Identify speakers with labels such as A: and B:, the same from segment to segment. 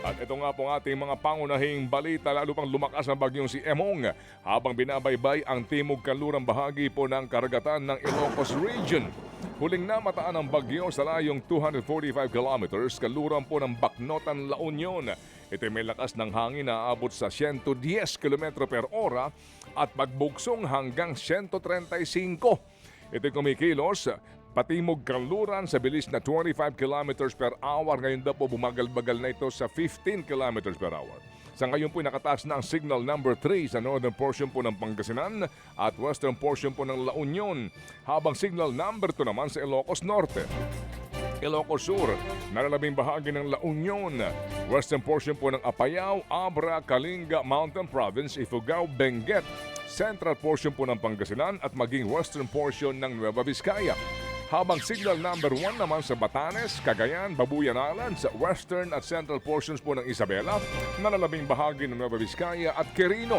A: At ito nga po ang ating mga pangunahing balita lalo pang lumakas ang bagyong si Emong habang binabaybay ang timog kanlurang bahagi po ng karagatan ng Ilocos Region. Huling namataan ang bagyo sa layong 245 kilometers kalurang po ng Baknotan, La Union. Ito ay may lakas ng hangin na aabot sa 110 km per ora at magbugsong hanggang 135. Ito'y kumikilos patimog kanluran sa bilis na 25 kilometers per hour. Ngayon daw po bumagal-bagal na ito sa 15 kilometers per hour. Sa ngayon po nakataas na ang signal number 3 sa northern portion po ng Pangasinan at western portion po ng La Union habang signal number 2 naman sa Ilocos Norte. Ilocos Sur, nalalabing bahagi ng La Union, western portion po ng Apayao, Abra, Kalinga, Mountain Province, Ifugao, Benguet, central portion po ng Pangasinan at maging western portion ng Nueva Vizcaya. Habang signal number 1 naman sa Batanes, Cagayan, Babuyan Island, sa western at central portions po ng Isabela, nalalabing bahagi ng Nueva Vizcaya at Quirino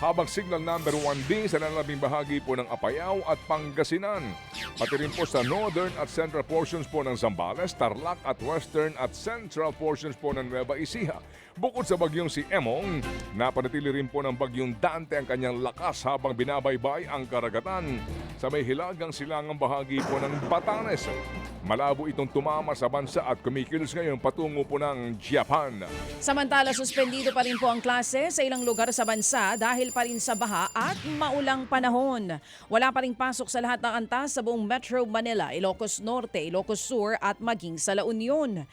A: habang signal number 1B sa nalalabing bahagi po ng Apayao at Pangasinan. Pati rin po sa northern at central portions po ng Zambales, Tarlac at western at central portions po ng Nueva Ecija. Bukod sa bagyong si Emong, napanatili rin po ng bagyong Dante ang kanyang lakas habang binabaybay ang karagatan sa may hilagang silangang bahagi po ng Batanes. Malabo itong tumama sa bansa at kumikilos ngayon patungo po ng Japan.
B: Samantala, suspendido pa rin po ang klase sa ilang lugar sa bansa dahil pa rin sa baha at maulang panahon. Wala pa rin pasok sa lahat ng antas sa buong Metro Manila, Ilocos Norte, Ilocos Sur at maging sa La Union.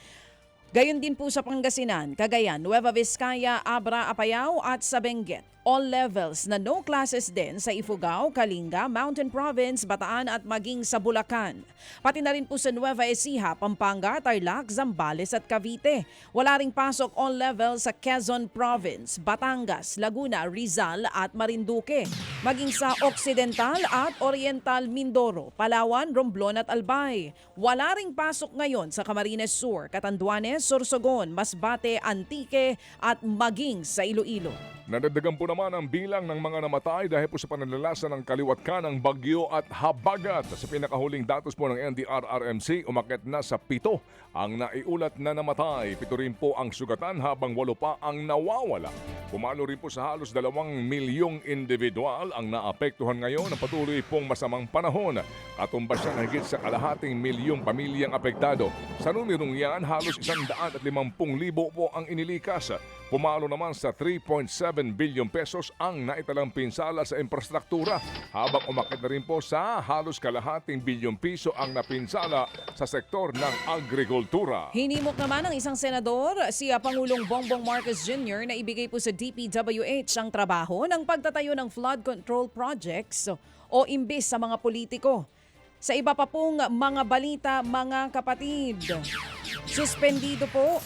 B: Gayon din po sa Pangasinan, Cagayan, Nueva Vizcaya, Abra, Apayao at sa Benguet. All levels na no classes din sa Ifugao, Kalinga, Mountain Province, Bataan at maging sa Bulacan. Pati na rin po sa Nueva Ecija, Pampanga, Tarlac, Zambales at Cavite. Wala ring pasok all levels sa Quezon Province, Batangas, Laguna, Rizal at Marinduque. Maging sa Occidental at Oriental Mindoro, Palawan, Romblon at Albay. Wala ring pasok ngayon sa Camarines Sur, Catanduanes, Sorsogon, Masbate, Antique at maging sa Iloilo.
A: Nadagdagan po naman ang bilang ng mga namatay dahil po sa pananalasa ng kaliwat ng bagyo at habagat. Sa pinakahuling datos po ng NDRRMC, umakit na sa pito ang naiulat na namatay. Pito rin po ang sugatan habang walo pa ang nawawala. Pumalo rin po sa halos dalawang milyong individual ang naapektuhan ngayon ng patuloy pong masamang panahon. Katumbas siya higit sa kalahating milyong pamilyang apektado. Sa numerong yan, halos isang daan at limampung libo po ang inilikas. Pumalo naman sa 3.7 billion pesos ang naitalang pinsala sa infrastruktura habang umakit na rin po sa halos kalahating bilyong piso ang napinsala sa sektor ng agrikultura.
B: Hinimok naman ng isang senador, si Pangulong Bongbong Marcos Jr. na ibigay po sa DPWH ang trabaho ng pagtatayo ng flood control projects o imbis sa mga politiko. Sa iba pa pong mga balita, mga kapatid, suspendido po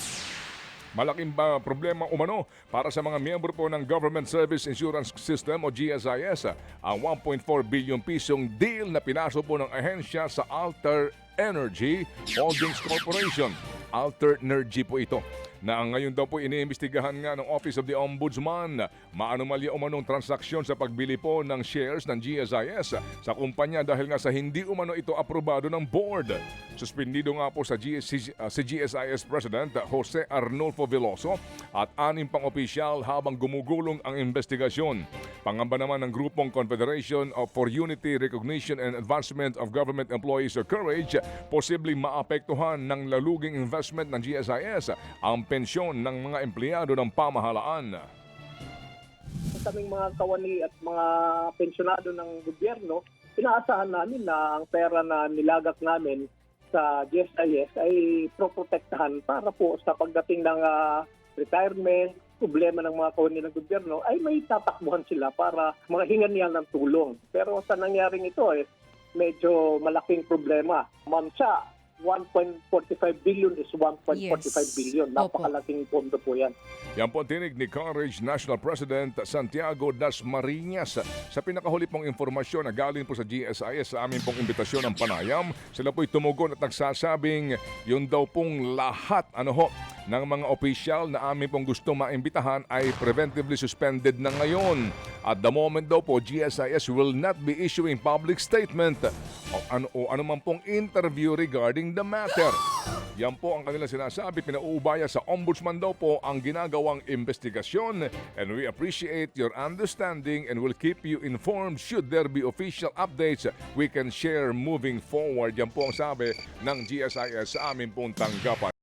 A: Malaking ba problema umano para sa mga miyembro po ng Government Service Insurance System o GSIS ang 1.4 bilyong pisong deal na pinaso po ng ahensya sa Alter Energy Holdings Corporation. Alter Energy po ito na ngayon daw po iniimbestigahan nga ng Office of the Ombudsman. Maanomalya umanong transaksyon sa pagbili po ng shares ng GSIS sa kumpanya dahil nga sa hindi umano ito aprobado ng board. Suspendido nga po sa GS, si GSIS President Jose Arnulfo Veloso at anim pang opisyal habang gumugulong ang investigasyon. Pangamba naman ng grupong Confederation of for Unity, Recognition and Advancement of Government Employees Courage, posibleng maapektuhan ng laluging investment ng GSIS ang pensyon ng mga empleyado ng pamahalaan.
C: kaming mga kawani at mga pensyonado ng gobyerno, inaasahan namin na ang pera na nilagak namin sa GSIS ay proprotektahan para po sa pagdating ng ah, retirement, problema ng mga kawani ng gobyerno, ay may tatakbuhan sila para mga hingan niya ng tulong. Pero sa nangyaring ito, eh, medyo malaking problema. Ma'am 1.45 billion is 1.45
B: Yes.
C: billion.
B: Opo.
C: Napakalaking pondo po yan.
A: Yan po tinig ni Courage National President Santiago Dasmariñas. Sa pinakahuli pong informasyon na galing po sa GSIS sa aming pong imbitasyon ng panayam, sila po'y tumugon at nagsasabing yun daw pong lahat ano ho, ng mga opisyal na aming pong gusto maimbitahan ay preventively suspended na ngayon. At the moment daw po, GSIS will not be issuing public statement o ano, o ano man pong interview regarding the matter. Yan po ang kanilang sinasabi. Pinauubaya sa ombudsman daw po ang ginagawang investigasyon and we appreciate your understanding and will keep you informed should there be official updates we can share moving forward. Yan po ang sabi ng GSIS sa aming pong tanggapan.